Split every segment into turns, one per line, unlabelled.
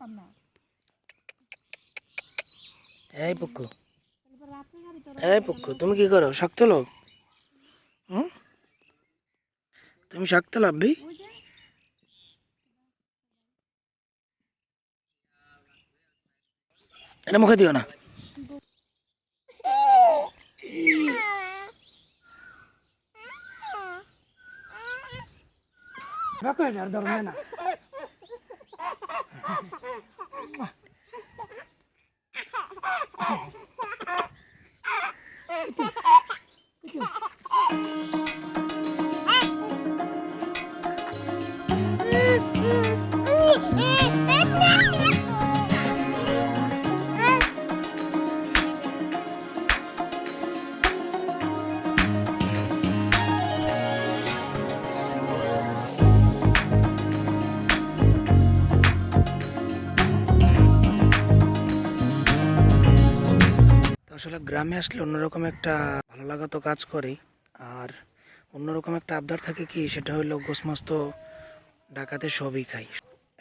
আসতাম না
এই
তোর
এই পুক্কু তুমি কি করো? শক্ত লোক? হুম? তুমি শক্ত লাভবি
ওই
এটা মুখে দিও না। ধরবে না। আসলে গ্রামে আসলে অন্যরকম একটা ভালো লাগা তো কাজ করে আর অন্যরকম একটা আবদার থাকে কি, সেটা হলো গোস মাছ তো ডাকাতে সবই খাই।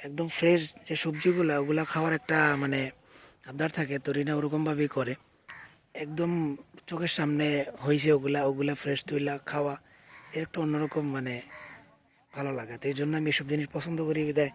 একদম ফ্রেশ যে সবজিগুলো, ওগুলা খাওয়ার একটা মানে আবদার থাকে, তো রিনা ওরকমভাবেই করে। একদম চোখের সামনে হয়েছে ওগুলা ওগুলা ফ্রেশ তুইলা খাওয়া, এর একটা অন্যরকম মানে ভালো লাগা। তো এই জন্য আমি এসব জিনিস পছন্দ করি বিদায়।